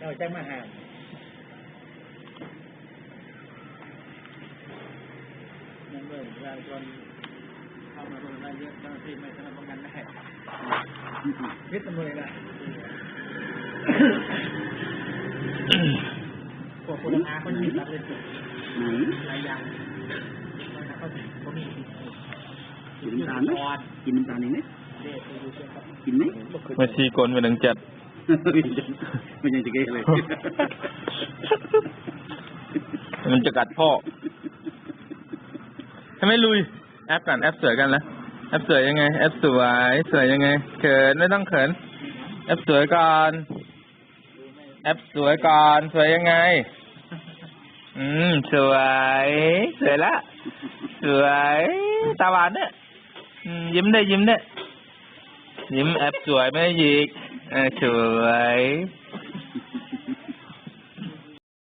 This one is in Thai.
เราจะมาหามนั่นเลยเวลาคนเข้ามาคนละเยอะเจ้าหน้าที่ไม่สามารถป้องกันได้ยึดตำรวจเลยนะพวกคุณอาเขาจะมีรับเลยสุดไหนหลายอย่างเขาถึงเขามีกินน้ำตาลไหมกินน้ำตาลอีกไหมเด็กดูเชื่อครับกินไหมมาชีกลเป็นหนึ่งจัด มันยังจะเกเลยมันจะกัดพ่อทำไมลุย แอปกันแอปสวยกันแล้วแอปสวยยังไง แอปสวยสวยยังไง เขินไม่ต้องเขิน แอปสวยก่อนแอปสวยก่อนสวยยังไง อืม สวย สวยละสวยตาหวานเนี่ยยิ้มได้ยิ้มได้ยิ้มแอปสวยไม่หยิก to life.